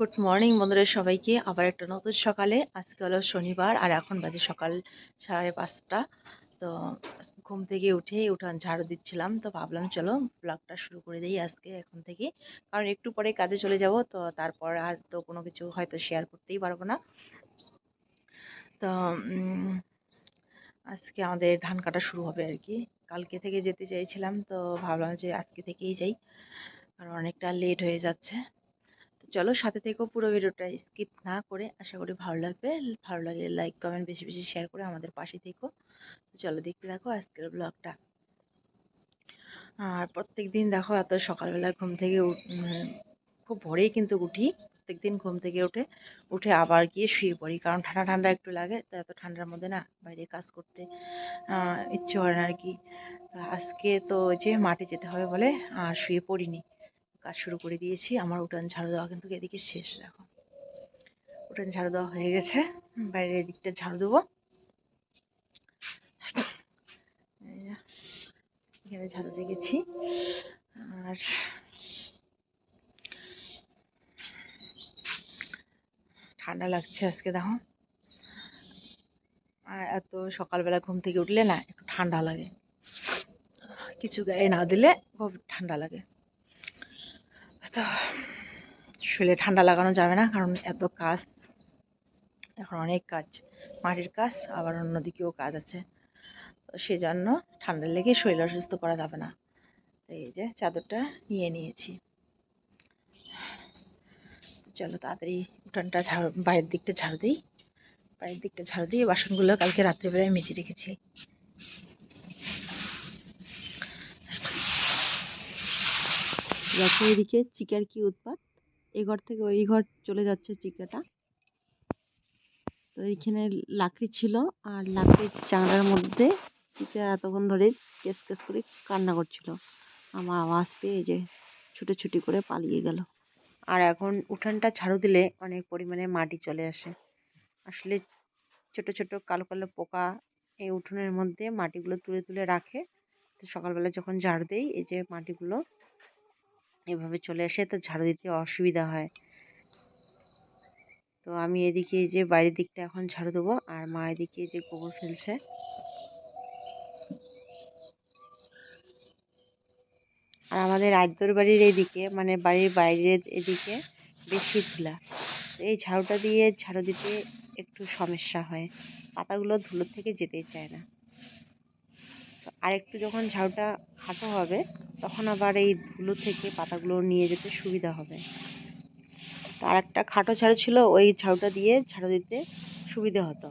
Good morning বন্ধুরা সবাইকে। আবার একটা নতুন সকালে। আজকে হলো শনিবার, আর এখন বাজে সকাল সাড়ে পাঁচটা। তো ঘুম থেকে উঠে উঠান ঝাড়ু দিচ্ছিলাম, তো ভাবলাম চলো ব্লগটা শুরু করে দিই আজকে এখন থেকে। কারণ একটু পরে কাজে চলে যাব, তো তারপর আর তো কোনো কিছু হয়তো শেয়ার করতেই পারব না। তো আজকে আমাদের ধান কাটা শুরু হবে আর কি। কালকে থেকে যেতে চাইছিলাম, তো ভাবলাম যে আজকে থেকেই যাই। কারণ অনেকটা লেট হয়ে যাচ্ছে। চলো সাথে থেকেও পুরো ভিডিওটা স্কিপ না করে। আশা করি ভালো লাগবে। ভালো লাগলে লাইক, কমেন্ট বেশি বেশি শেয়ার করে আমাদের পাশে থেকো। চলো দেখতে দেখো আজকের ব্লগটা। আর প্রত্যেক দিন দেখো এত সকালবেলা ঘুম থেকে খুব ভোরেই কিন্তু উঠি। প্রত্যেক দিন ঘুম থেকে উঠে উঠে আবার গিয়ে শুয়ে পড়ি। কারণ ঠান্ডা ঠান্ডা একটু লাগে, তো এত ঠান্ডার মধ্যে না বাইরে কাজ করতে ইচ্ছে করে না আর কি। আজকে তো যে মাঠে যেতে হবে বলে, আর শুয়ে পড়িনি। কাজ শুরু করে দিয়েছি। আমার উঠান ঝাড়ু দেওয়া কিন্তু এদিকে শেষ দেখো। উঠান ঝাড়ু দেওয়া হয়ে গেছে। বাইরের দিকটা ঝাড়ু দেবো। এখানে ঝাড়ু রেখেছি আর ঠান্ডা লাগছে আজকে দেখো। আর এত সকালবেলা ঘুম থেকে উঠলে না একটু ঠান্ডা লাগে। কিছু গায়ে না দিলে খুব ঠান্ডা লাগে। তো শরীরে ঠান্ডা লাগানো যাবে না, কারণ এত কাজ। এখন অনেক কাজ, মাটির কাজ, আবার অন্যদিকেও কাজ আছে। তো সেজন্য ঠান্ডা লেগে শরীর অসুস্থ করা যাবে না। এই যে চাদরটা নিয়ে নিয়েছি। চলো তাড়াতাড়ি উঠানটা ঝাড়ু, বাইরের দিকটা ঝাড়ু দিই। বাইরের দিকটা ঝাড়ু দিয়ে বাসনগুলো কালকে রাত্রিবেলায় মেজে রেখেছি। দেখো এদিকে চিকার কি উৎপাত? এই ঘর থেকে ওই ঘর চলে যাচ্ছে চিকাটা তো এইখানে লাকড়ি ছিল আর লাকড়ির চাংড়ার মধ্যে চিকা এতক্ষণ ধরে কেস কেস করে কান্না করছিল। আমার আওয়াজ পেয়ে যে ছুটে ছুটোছুটি করে পালিয়ে গেল। আর এখন উঠানটা ঝাড়ু দিলে অনেক পরিমাণে মাটি চলে আসে। আসলে ছোট ছোট কালো কালো পোকা এই উঠোনের মধ্যে মাটিগুলো তুলে তুলে রাখে। তো সকালবেলা যখন ঝাড়ু দেই, এই যে মাটিগুলো এভাবে চলে আসে, তো ঝাড়ু দিতে অসুবিধা হয়। তো আমি এদিকে যে বাইরের দিকটা এখন ঝাড়ু দেবো, আর মা এদিকে যে গোবর ফেলছে। আর আমাদের আদ্যর বাড়ির এদিকে মানে বাড়ির বাইরের এদিকে বেশি ধুলা এই ঝাড়ুটা দিয়ে ঝাড়ু দিতে একটু সমস্যা হয়। পাতাগুলো ধুলোর থেকে যেতেই চায় না। তো আরেকটু যখন ঝাড়ুটা খাটো হবে তখন আবার এই ধুলো থেকে পাতাগুলো নিয়ে যেতে সুবিধা হবে। আর একটা খাটো ঝাড়ু ছিল, ওই ঝাড়ুটা দিয়ে ঝাড়ু দিতে সুবিধা হতো।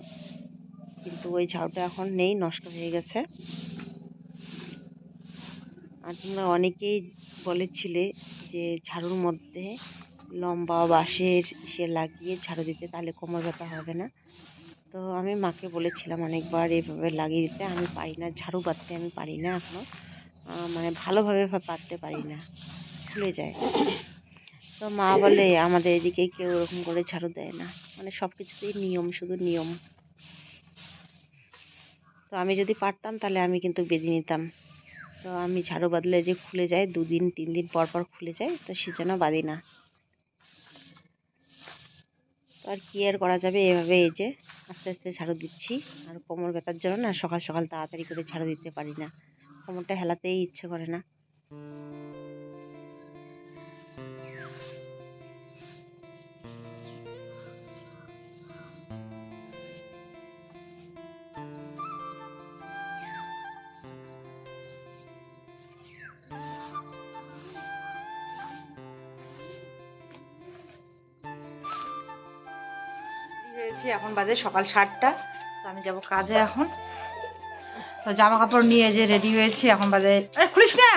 কিন্তু ওই ঝাড়ুটা এখন নেই, নষ্ট হয়ে গেছে। আর তোমরা অনেকেই বলেছিলে যে ঝাড়ুর মধ্যে লম্বা বাঁশের সে লাগিয়ে ঝাড়ু দিতে তাহলে কোমর ব্যথা হবে না। তো আমি মাকে বলেছিলাম অনেকবার এইভাবে লাগিয়ে দিতে আমি পারি না, ঝাড়ু পাততে আমি পারি না এখনও মানে ভালোভাবে পাততে পারি না। খুলে যায়। তো মা বলে, আমাদের এদিকে কেউ ওরকম করে ঝাড়ু দেয় না। মানে সব কিছুতেই নিয়ম, শুধু নিয়ম। তো আমি যদি পারতাম, তাহলে আমি কিন্তু বেঁধে নিতাম। তো আমি ঝাড়ু বাদলে যে খুলে যায়, দুদিন, তিন দিন পর পর খুলে যায়, তো সেজন্য বাঁধি না। তো আর কি আর করা যাবে? এভাবে এই যে আস্তে আস্তে ঝাড়ু দিচ্ছি। আর কোমর ব্যথার জন্য না সকাল সকাল তাড়াতাড়ি করে ঝাড়ু দিতে পারি না। কোমরটা হেলাতেই ইচ্ছে করে না। এখন বাজে সকাল সাতটা। তো আমি যাব কাজে এখন। তো জামা কাপড় নিয়ে যে রেডি হয়েছি এখন বাজে আরে খুলিস না!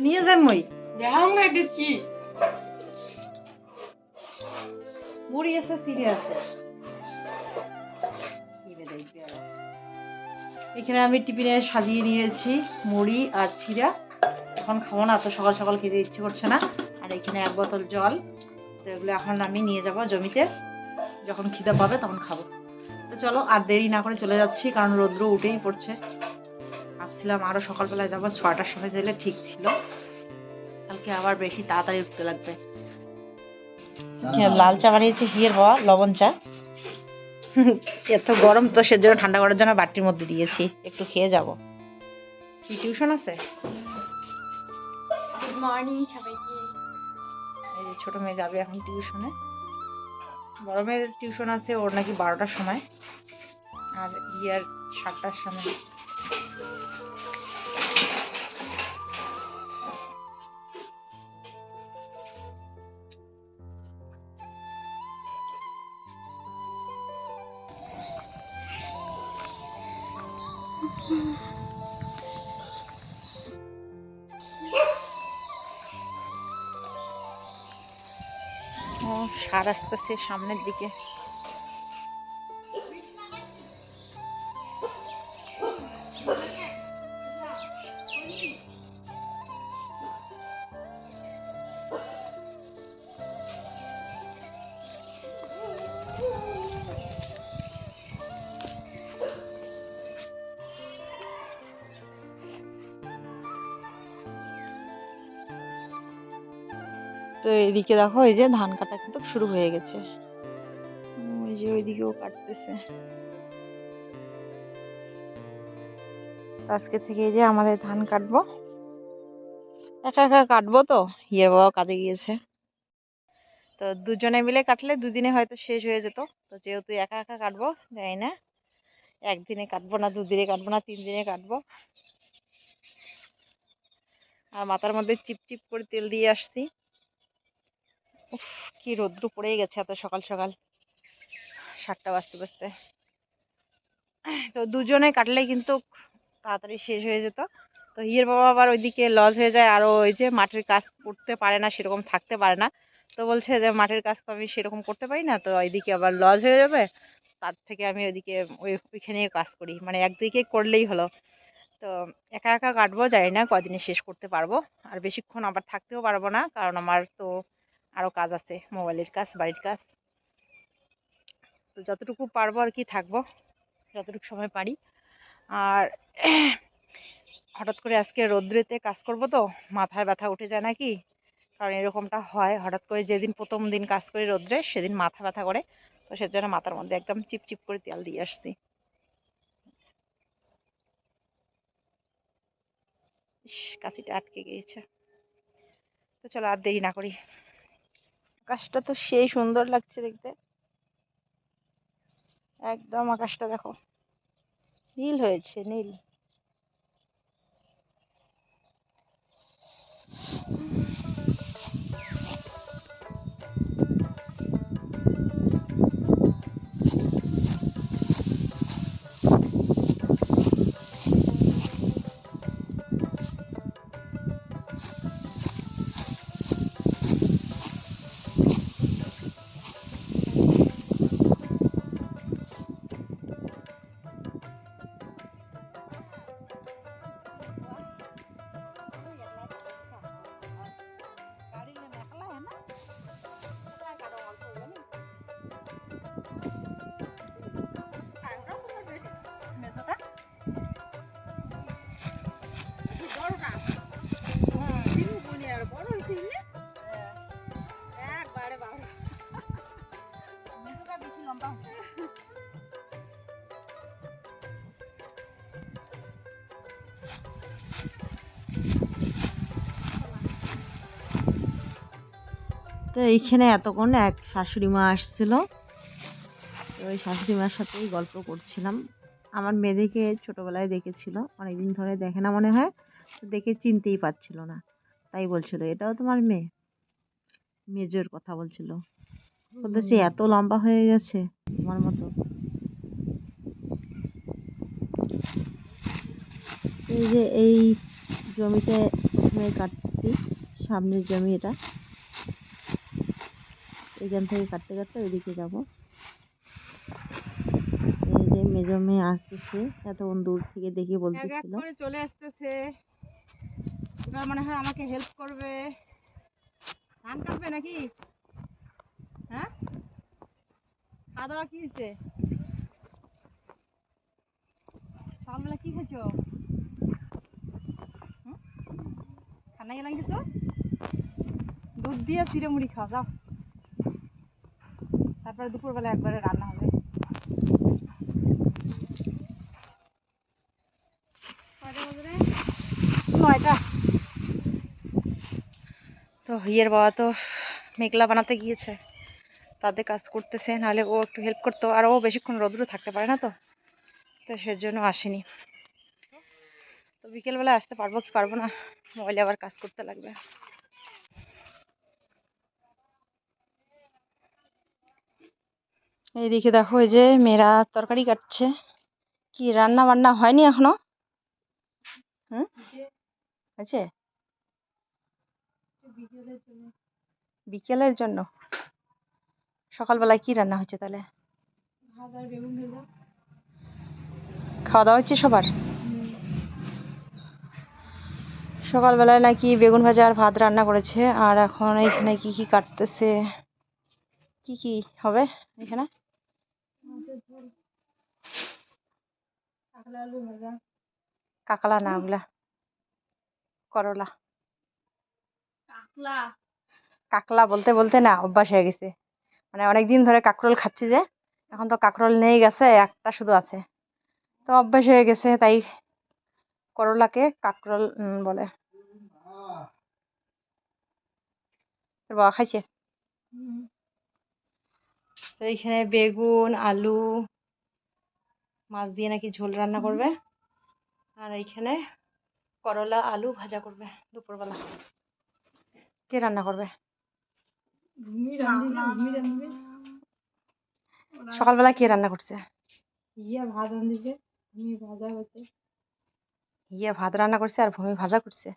নিয়ে যাই মই। কি। মুড়ি আছে সিঁড়ি আছে। এখানে আমি টিফিনে সাজিয়ে নিয়েছি মুড়ি আর চিরা এখন খাব না তো সকাল সকাল খেতে ইচ্ছে করছে না। আর এখানে এক বোতল জল। তো এগুলো এখন আমি নিয়ে যাব জমিতে। যখন খিদে পাবে তখন খাব। তো চলো আর দেরি না করে চলে যাচ্ছি কারণ রৌদ্র উঠেই পড়ছে। ভাবছিলাম আরও সকালবেলায় যাব ছটার সময় দিলে ঠিক ছিল। কালকে আবার বেশি তাড়াতাড়ি উঠতে লাগবে। লাল চা বানিয়েছে হিয়ের বাবা লবণ চা। এত গরম তো সেজন্য ঠান্ডা করার জন্য বাটির মধ্যে দিয়েছি। একটু খেয়ে যাব। কি টিউশন আছে? গুড মর্নিং সবাইকে। এই যে ছোট মেয়ে যাবে এখন টিউশনে। গরমের টিউশন আছে ওর নাকি বারোটার সময়। আর ইয়ার সাতটার সময়। ও সার আসতেছে সামনের দিকে। তো এদিকে দেখো এই যে ধান কাটা কিন্তু শুরু হয়ে গেছে। ওই যে ওইদিকেও কাটতেছে। আজকে থেকে এই যে আমাদের ধান কাটবো। একা একা কাটবো তো ইয়ের বাবা কাজে গিয়েছে। তো দুজনে মিলে কাটলে দুদিনে হয়তো শেষ হয়ে যেত। তো যেহেতু একা একা কাটবো জানি না। একদিনে কাটবো না দুদিনে কাটবো না তিন দিনে কাটবো। আর মাথার মধ্যে চিপচিপ করে তেল দিয়ে আসছি। উফ, কি রৌদ্র পড়ে গেছে এত সকাল সকাল। সাতটা বাজতে বাজতে। তো দুজনে কাটলে কিন্তু তাড়াতাড়ি শেষ হয়ে যেত। তো ইয়ের বাবা আবার ওইদিকে লজ হয়ে যায় আর ওই যে মাঠের কাজ করতে পারে না, সেরকম থাকতে পারে না। তো বলছে যে, মাঠের কাজ তো আমি সেরকম করতে পারি না। তো ওইদিকে আবার লজ হয়ে যাবে। তার থেকে আমি ওইদিকে ওই, ওইখানে কাজ করি। মানে একদিকে করলেই হলো। তো একা একা কাটবো, জানি না কদিনে শেষ করতে পারব। আর বেশিক্ষণ আবার থাকতেও পারব না, কারণ আমার তো আরও কাজ আছে, মোবাইলের কাজ, বাড়ির কাজ। তো যতটুকু পারব আর কি থাকব, যতটুকু সময় পারি। আর হঠাৎ করে আজকে রৌদ্রেতে কাজ করব তো, মাথায় ব্যথা উঠে যায় নাকি? কারণ এরকমটা হয়, হঠাৎ করে যেদিন প্রথম দিন কাজ করি রৌদ্রে, সেদিন মাথা ব্যথা করে। তো সেজন্য মাথার মধ্যে একদম চিপচিপ করে তেল দিয়ে আসছি। কাশিটা আটকে গিয়েছে। তো চলো আর দেরি না করি। আকাশটা তো সেই সুন্দর লাগছে দেখতে। একদম আকাশটা দেখো। নীল হয়েছে নীল। তো এইখানে এতক্ষণ এক শাশুড়ি মা আসছিল। তো ওই শাশুড়ি মার সাথেই গল্প করছিলাম। আমার মেয়েদেরকে ছোটোবেলায় দেখেছিল, অনেকদিন ধরে দেখে না মনে হয়, তো দেখে চিনতেই পারছিল না। তাই বলছিল, এটাও তোমার মেয়ে? মেজোর কথা বলছিল। বলতেছে এত লম্বা হয়ে গেছে তোমার মতো। এই যে এই জমিতে কাটছি, সামনের জমি এটা। এখান থেকে কাটতে কাটতে ওইদিকে যাব। এই যে মেজো মেয়ে আসতেছে এতক্ষণ দূর থেকে দেখে বলতেছিল। চলে আসতেছে। এবার মনে হয় আমাকে হেল্প করবে। ধান কাটবে নাকি? হ্যাঁ? খাওয়া দাওয়া কি হয়েছে? সকালবেলা কি খেয়েছো? ঠান্ডা গেলাম কিছু দুধ দিয়ে চিড়ে মুড়ি খাও যাও। তারপরে দুপুরবেলা একবারে রান্না হবে? নয়টা। তো হিয়ের বাবা তো মেঘলা বানাতে গিয়েছে। তাদের কাজ করতেছে নাহলে ও একটু হেল্প করতো। আর ও বেশিক্ষণ রোদ্রে থাকতে পারে না তো। তো সেজন্য আসেনি। তো বিকেলবেলা আসতে পারব কি পারব না? মোবাইলে আবার কাজ করতে লাগবে। এইদিকে দেখো এই যে মেয়েরা তরকারি কাটছে। কি রান্না বান্না হয়নি এখনও? হুম? হয়েছে? বিকেলের জন্য। সকালবেলায় কি রান্না হচ্ছে তাহলে? খাওয়া দাওয়া হচ্ছে সবার? সকালবেলায় নাকি বেগুন ভাজা আর ভাত রান্না করেছে, আর এখন এখানে কি কি কাটতেছে? কি কি হবে এখানে? মাছের ঝোল কাঁকড়া আলু ভাজা। কাকলা না ওগুলা। করলা। কাকলা কাকলা বলতে বলতে না অভ্যাস হয়ে গেছে। মানে অনেক দিন ধরে কাকরোল খাচ্ছি যে এখন তো কাকরোল নেই গেছে একটা শুধু আছে। তো অভ্যাস হয়ে গেছে তাই করলাকে কাকরোল বলে। বাবা খাইছে? তো এইখানে বেগুন আলু মাছ দিয়ে নাকি ঝোল রান্না করবে। আর এইখানে করলা আলু ভাজা করবে দুপুরবেলা। কে রান্না করবে? সকালবেলা কে রান্না করছে? ইয়া ভাত রান্ধিছে ভূমি ভাজা হচ্ছে ইয়ে ভাত রান্না করছে আর ভূমি ভাজা করছে।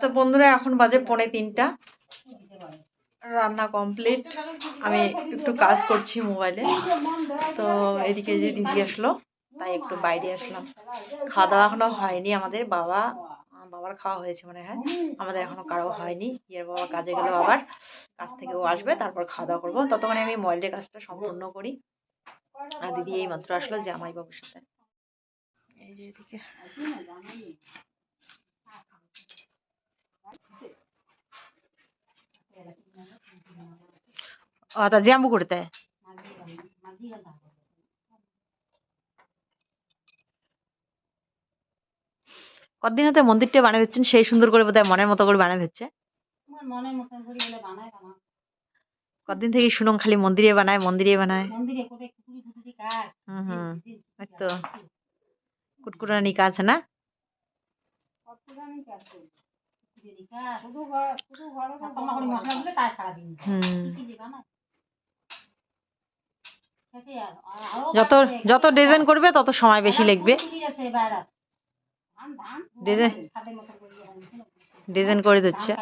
তো বন্ধুরা এখন বাজে পৌনে তিনটা। রান্না কমপ্লিট আমি একটু কাজ করছি মোবাইলে তো এদিকে যে দিদি আসলো, তাই একটু বাইরে আসলাম। খাওয়া দাওয়া এখনও হয়নি আমাদের, বাবা, বাবার খাওয়া হয়েছে মনে হয়। আমাদের এখনও কারও হয়নি, ইয়ের বাবা কাজে গেল আবার। কাজ থেকে ও আসবে, তারপর খাওয়া দাওয়া করব। ততক্ষণে আমি মোবাইলের কাজটা সম্পূর্ণ করি। আর দিদি এই মাত্র আসলো জামাই বাবুর সাথে। এই যে এদিকে। তা জ্যাম্বু করতে কতদিন হতে মন্দিরটা বানিয়ে দিচ্ছেন? সেই সুন্দর করে বোধহয় মনের মতো করে বানিয়ে দিচ্ছে। কতদিন থেকে শুনুন, খালি মন্দিরে বানায় মন্দিরে বানায়। হুম হুম তো। কুটকুটানি কাজ না? যত যত ডিজাইন করবে তত সময় বেশি লাগবে কুকুরি আছে বাইরে। ধান ধান ডিজাইন। করে দিচ্ছে।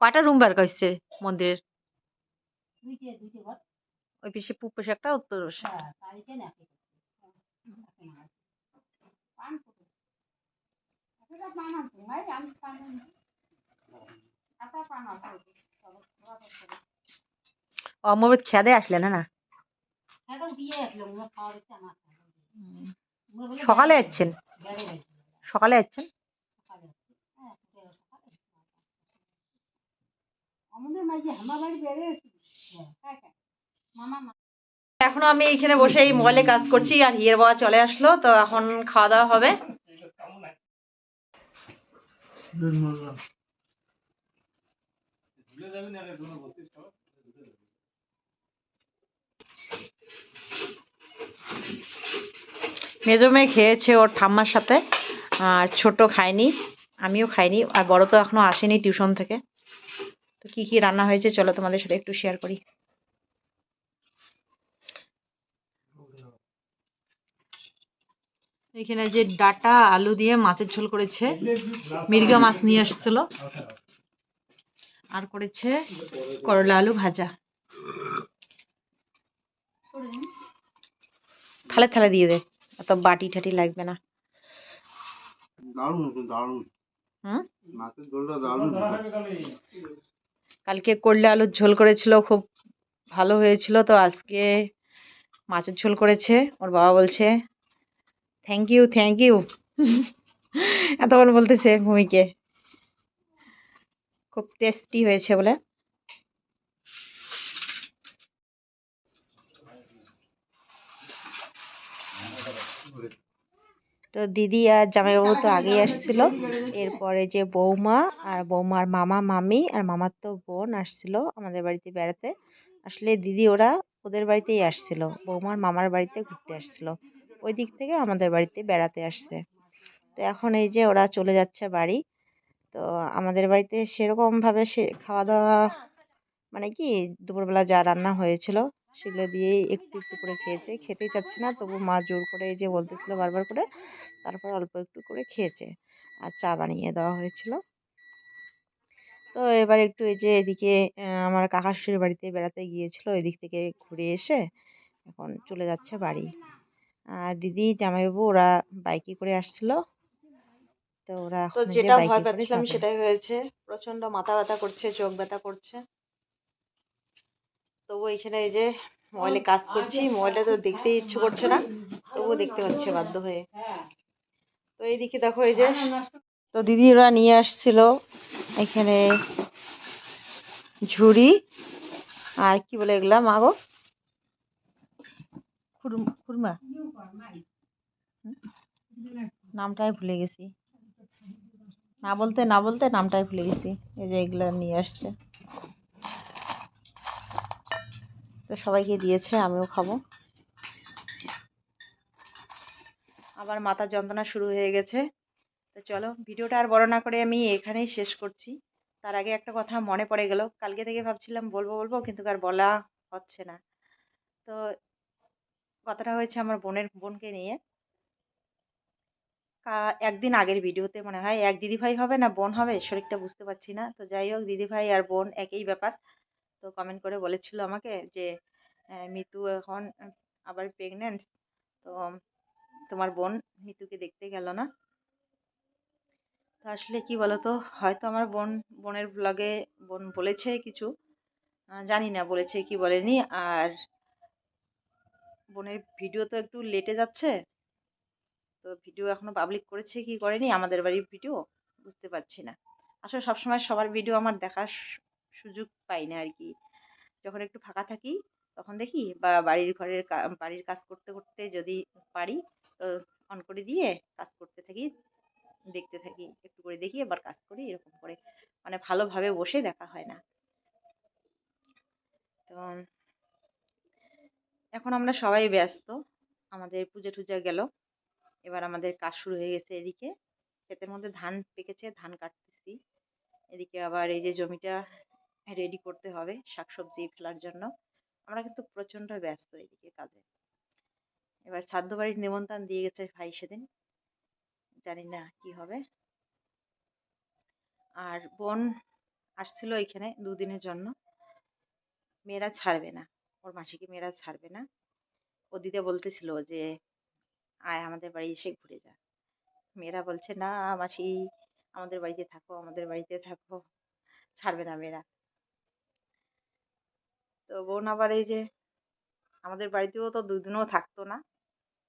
কয়টা রুম বের করছে মন্দিরের? ওই পিছে পূব পাশে একটা উত্তর পাশে হ্যাঁ তারিখে না একে একে না পান কত অমৃত খেদে আসলেন না সকালে যাচ্ছেন সকালে যাচ্ছেন এখনও আমি এখানে বসে এই মোবাইলে কাজ করছি আর হিয়ের বাবা চলে আসলো তো এখন খাওয়া দাওয়া হবে। মেজো মেয়ে খেয়েছে ওর ঠাম্মার সাথে, আর ছোট খায়নি, আমিও খাইনি আর বড় তো এখনও আসেনি টিউশন থেকে। তো কি কি রান্না হয়েছে চলো তোমাদের সাথে একটু শেয়ার করি। এখানে যে ডাটা আলু দিয়ে মাছের ঝোল করেছে মির্গা মাছ নিয়ে আসছিল। আর করেছে করলা আলু ভাজা। থালে থালে দিয়ে দে অত বাটি ঠাটি লাগবে না। কালকে করলে আলুর ঝোল করেছিল খুব ভালো হয়েছিল তো আজকে মাছের ঝোল করেছে ওর বাবা বলছে থ্যাংক ইউ থ্যাংক ইউ এতক্ষণ বলতেছে ভূমিকে। খুব টেস্টি হয়েছে বলে। তো দিদি আর জামাইবাবু তো আগেই আসছিল। এরপরে যে বৌমা আর বৌমার মামা, মামি আর মামার তো বোন আসছিল আমাদের বাড়িতে বেড়াতে। আসলে দিদি ওরা ওদের বাড়িতেই আসছিল। বৌমার মামার বাড়িতে ঘুরতে আসছিল। ওই দিক থেকে আমাদের বাড়িতে বেড়াতে আসছে। তো এখন এই যে ওরা চলে যাচ্ছে বাড়ি, তো আমাদের বাড়িতে সেরকমভাবে সে খাওয়া দাওয়া মানে কি দুপুরবেলা যা রান্না হয়েছিল সেগুলো দিয়েই একটু একটু করে খেয়েছে। খেতেই চাচ্ছে না, তবু মা জোর করে এই যে বলতেছিল বারবার করে, তারপর অল্প একটু করে খেয়েছে আর চা বানিয়ে দেওয়া হয়েছিল। তো এবার একটু এই যে এদিকে আমার কাকা শ্বশুরের বাড়িতে বেড়াতে গিয়েছিল, ওই দিক থেকে ঘুরে এসে এখন চলে যাচ্ছে বাড়ি। আর দিদি জামাইবাবু ওরা বাইকে করে আসছিল। তো ওরা তো যেটা ভয় পাচ্ছিলাম সেটাই হয়েছে। প্রচণ্ড মাথা ব্যথা করছে চোখ ব্যথা করছে। তবু এখানে এই যে মোবাইলে কাজ করছি মোবাইলটা তো দেখতে ইচ্ছে করছে না। তবুও দেখতে পাচ্ছে বাধ্য হয়ে। তো এইদিকে দেখো এই যে তো দিদি ওরা নিয়ে আসছিল এখানে ঝুড়ি। আর কি বলে এগুলা মাগো? খুরমা নামটাই ভুলে গেছি। না বলতে না বলতে নামটাই ভুলে গেছি। এই যে এগুলো নিয়ে আসছে। তো সবাইকে দিয়েছে, আমিও খাব। আবার মাথা যন্ত্রণা শুরু হয়ে গেছে। তো চলো, ভিডিওটা আর বড় না করে আমি এখানেই শেষ করছি। তার আগে একটা কথা মনে পড়ে গেল। কালকে থেকে ভাবছিলাম বলব বলব, কিন্তু আর বলা হচ্ছে না। তো কথাটা হয়েছে আমার বোনের বোনকে নিয়ে। একদিন আগের ভিডিওতে মনে হয়, এক দিদিভাই হবে না বোন হবে? শরীরটা বুঝতে পারছি না। তো যাই হোক, দিদিভাই আর বোন একই ব্যাপার। তো কমেন্ট করে বলেছিল আমাকে যে মিতু এখন আবার প্রেগনেন্ট তো তোমার বোন মিতুকে দেখতে গেল না? তো আসলে কি বলতো, হয়তো আমার বোন, বোনের ব্লগে বোন বলেছে কিছু। জানি না বলেছে কি বলেনি। আর বোনের ভিডিও তো একটু লেটে যাচ্ছে। তো ভিডিও এখনও পাবলিক করেছে কি করেনি, আমাদের বাড়ির ভিডিও, বুঝতে পারছি না। আসলে সবসময় সবার ভিডিও আমার দেখার সুযোগ পাই না আর কি। যখন একটু ফাঁকা থাকি, তখন দেখি বা বাড়ির ঘরের বাড়ির কাজ করতে করতে যদি পারি, তো অন করে দিয়ে কাজ করতে থাকি, দেখতে থাকি, একটু করে দেখি, আবার কাজ করি, এরকম করে। মানে ভালোভাবে বসে দেখা হয় না। তো এখন আমরা সবাই ব্যস্ত। আমাদের পুজো টুজো গেল। এবার আমাদের কাজ শুরু হয়ে গেছে এদিকে। ক্ষেতের মধ্যে ধান পেকেছে, ধান কাটতেছি। এদিকে আবার এই যে জমিটা রেডি করতে হবে, শাকসবজি ফেলার জন্য। আমরা কিন্তু প্রচণ্ড ব্যস্ত এদিকে কাজে। এবার শ্রাদ্ধ বাড়ির নিমন্ত্রণ দিয়ে গেছে ভাই সেদিন। জানি না কি হবে। আর বোন আসছিল এখানে দুদিনের জন্য। মেয়েরা ছাড়বে না। ওর মাসিকে মেয়েরা ছাড়বে না। ও দিদা বলতেছিল যে, আয় আমাদের বাড়ি এসে ঘুরে যা। মেয়েরা বলছে, না মাসি, আমাদের বাড়িতে থাকো, আমাদের বাড়িতে থাকো। ছাড়বে না মেয়েরা। তো বোন আবার এই যে, আমাদের বাড়িতেও তো দুদিনও থাকতো না।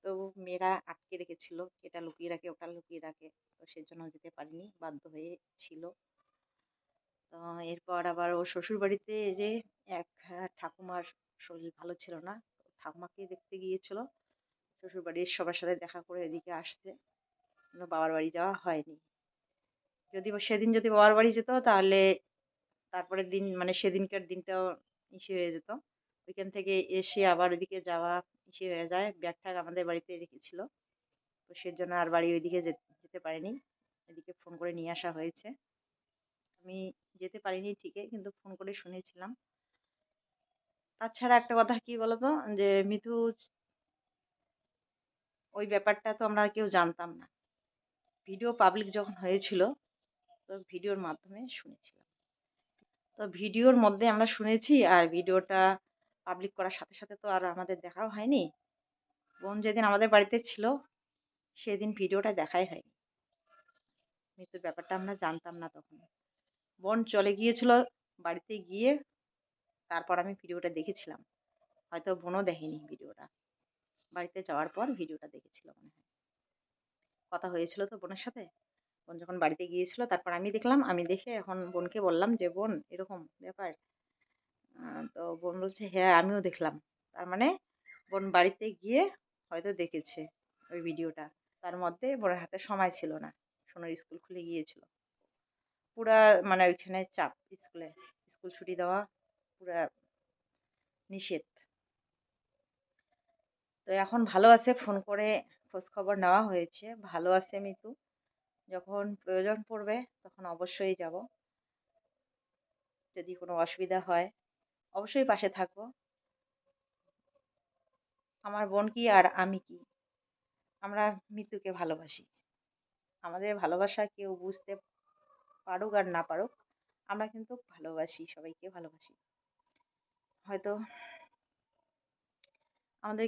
তো মেয়েরা আটকে রেখেছিল, এটা লুকিয়ে রাখে, ওটা লুকিয়ে রাখে। তো সেজন্য যেতে পারিনি, বাধ্য হয়ে ছিল। তো এরপর আবার ও শ্বশুর বাড়িতে যে এক ঠাকুমার শরীর ভালো ছিল না। ঠাকুমাকে দেখতে গিয়েছিল। শ্বশুর বাড়ির সবার সাথে দেখা করে এদিকে আসছে। বাবার বাড়ি যাওয়া হয়নি। যদি সেদিন যদি বাবার বাড়ি যেত, তাহলে তারপরের দিন মানে সেদিনকার দিনটাও ইসে হয়ে যেত। ওইখান থেকে এসে আবার ওইদিকে যাওয়া ইসে হয়ে যায়। ব্যাগ ট্যাগ আমাদের বাড়িতে রেখেছিল। তো সেজন্য আর বাড়ি ওইদিকে যেতে পারিনি। এদিকে ফোন করে নিয়ে আসা হয়েছে। আমি যেতে পারিনি ঠিকই, কিন্তু ফোন করে শুনেছিলাম। তাছাড়া একটা কথা কি বলতো? যে মিথু ওই ব্যাপারটা তো আমরা কেউ জানতাম না। ভিডিও পাবলিক যখন হয়েছিল, তো ভিডিওর মাধ্যমে শুনেছিলাম। তো ভিডিওর মধ্যে আমরা শুনেছি আর ভিডিওটা পাবলিক করার সাথে সাথে তো আর আমাদের দেখাও হয়নি। বোন যেদিন আমাদের বাড়িতে ছিল, সেদিন ভিডিওটা দেখাই হয়নি। মৃত্যুর ব্যাপারটা আমরা জানতাম না তখন। বোন চলে গিয়েছিল বাড়িতে গিয়ে। তারপর আমি ভিডিওটা দেখেছিলাম। হয়তো বোনও দেখেনি ভিডিওটা। বাড়িতে যাওয়ার পর ভিডিওটা দেখেছিল মনে হয়। কথা হয়েছিল তো বোনের সাথে। বোন যখন বাড়িতে গিয়েছিল, তারপর আমি দেখলাম, আমি দেখে এখন বোনকে বললাম যে, বোন, এরকম ব্যাপার? তো বোন বলছে হ্যাঁ আমিও দেখলাম। তার মানে বোন বাড়িতে গিয়ে হয়তো দেখেছে ওই ভিডিওটা। তার মধ্যে বোনের হাতে সময় ছিল না। সোনার স্কুল খুলে গিয়েছিল। পুরা মানে ওইখানে চাপ, স্কুলে, স্কুল ছুটি দেওয়া পুরা নিষেধ। তো এখন ভালো আছে, ফোন করে খোঁজ খবর নেওয়া হয়েছে। ভালো আছে মিতু। যখন প্রয়োজন পড়বে তখন অবশ্যই যাব। যদি কোনো অসুবিধা হয় অবশ্যই পাশে থাকব। আমার বোন কি আর আমি কি? আমরা মৃত্যুকে ভালোবাসি। আমাদের ভালোবাসা কেউ বুঝতে পারুক আর না পারুক, আমরা কিন্তু ভালোবাসি, সবাইকে ভালোবাসি। হয়তো আমাদের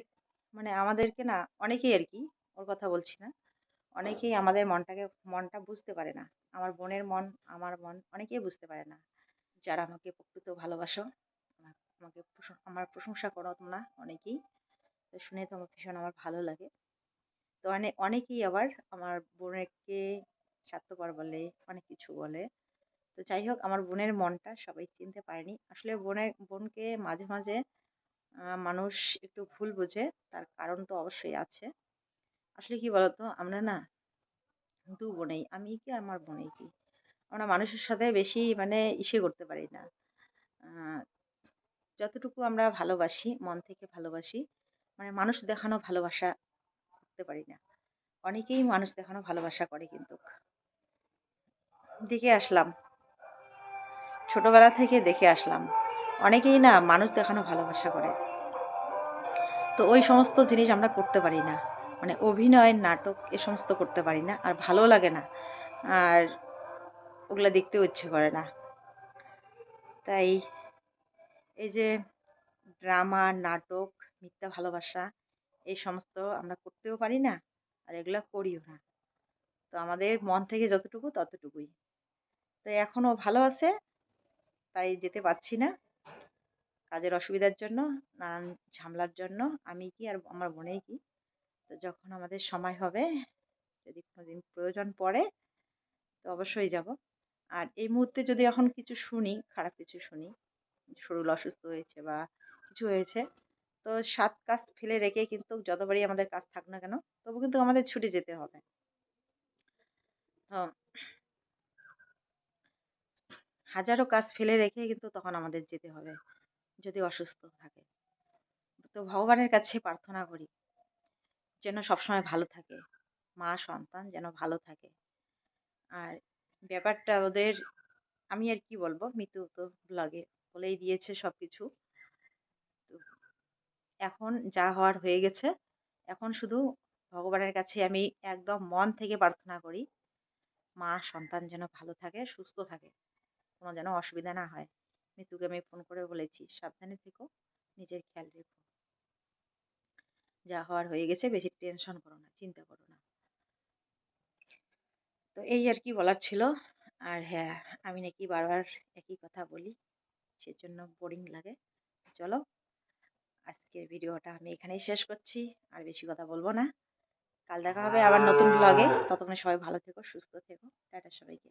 মানে আমাদেরকে না, অনেকেই আর কি, ওর কথা বলছি না, অনেকেই আমাদের মনটাকে, মনটা বুঝতে পারে না। আমার বোনের মন, আমার মন, অনেকেই বুঝতে পারে না। যারা আমাকে প্রকৃত ভালোবাসো আমা- আমাকে আমার প্রশংসা করো তোমরা, অনেকেই। তো শুনে তো আমার ভীষণ আমার ভালো লাগে। তো অনেক অনেকেই আবার আমার বোনেরকে স্বার্থপর বলে, অনেক কিছু বলে। তো যাই হোক, আমার বোনের মনটা সবাই চিনতে পারেনি। আসলে বোনের, বোনকে মাঝে মাঝে মানুষ একটু ভুল বোঝে, তার কারণ তো অবশ্যই আছে। আসলে কি বলতো, আমরা না দু বোনেই, আমি কি আমার বোনেই কি? আমরা মানুষের সাথে বেশি মানে ইসে করতে পারি না। যতটুকু আমরা ভালোবাসি, মন থেকে ভালোবাসি মানে মানুষ দেখানো ভালোবাসা করতে পারি না। অনেকেই মানুষ দেখানো ভালোবাসা করে কিন্তু। দেখে আসলাম। ছোটবেলা থেকে দেখে আসলাম। অনেকেই না মানুষ দেখানো ভালোবাসা করে। তো ওই সমস্ত জিনিস আমরা করতে পারি না। মানে অভিনয়, নাটক এ সমস্ত করতে পারি না। আর ভালো লাগে না। আর ওগুলো দেখতেও ইচ্ছে করে না। তাই এই যে ড্রামা, নাটক, মিথ্যা ভালোবাসা এই সমস্ত আমরা করতেও পারি না। আর এগুলো করিও না। তো আমাদের মন থেকে যতটুকু ততটুকুই। তো এখনও ভালো আছে, তাই যেতে পারছি না। কাজের অসুবিধার জন্য, নানান ঝামেলার জন্য। আমি কি আর আমার বোনেই কি? তো যখন আমাদের সময় হবে, যদি কোনোদিন প্রয়োজন পড়ে, তো অবশ্যই যাব। আর এই মুহূর্তে যদি এখন কিছু শুনি, খারাপ কিছু শুনি, শরীর অসুস্থ হয়েছে বা কিছু হয়েছে, তো সাত কাজ ফেলে রেখে কিন্তু যতবারই আমাদের কাজ থাক না কেন, তবু কিন্তু আমাদের ছুটে যেতে হবে। তো হাজারো কাজ ফেলে রেখে কিন্তু তখন আমাদের যেতে হবে, যদি অসুস্থ থাকে। তো ভগবানের কাছে প্রার্থনা করি, যেন সবসময় ভালো থাকে, মা, সন্তান যেন ভালো থাকে। আর ব্যাপারটা ওদের, আমি আর কি বলব, মিতু তো ব্লগে বলেই দিয়েছে সব কিছু তো এখন যা হওয়ার হয়ে গেছে, এখন শুধু ভগবানের কাছে আমি একদম মন থেকে প্রার্থনা করি, মা, সন্তান যেন ভালো থাকে, সুস্থ থাকে। কোনো যেন অসুবিধা না হয়। মিতুকে আমি ফোন করে বলেছি, সাবধানে থেকো, নিজের খেয়াল রেখো। যা হওয়ার হয়ে গেছে, বেশি টেনশন করো না, চিন্তা করো না। তো এই আর কি বলার ছিল। আর হ্যাঁ আমি নাকি বারবার একই কথা বলি, সেজন্য বোরিং লাগে। চলো, আজকের ভিডিওটা আমি এখানেই শেষ করছি, আর বেশি কথা বলব না। কাল দেখা হবে আবার নতুন ব্লগে ততক্ষণে সবাই ভালো থেকো, সুস্থ থেকো। টাটা সবাইকে।